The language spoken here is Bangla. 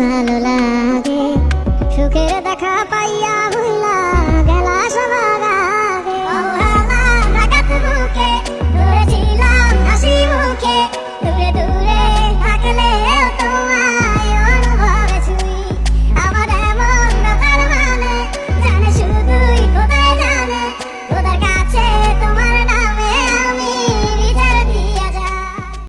ভালো লাগে। সুখের দেখা পাইয়া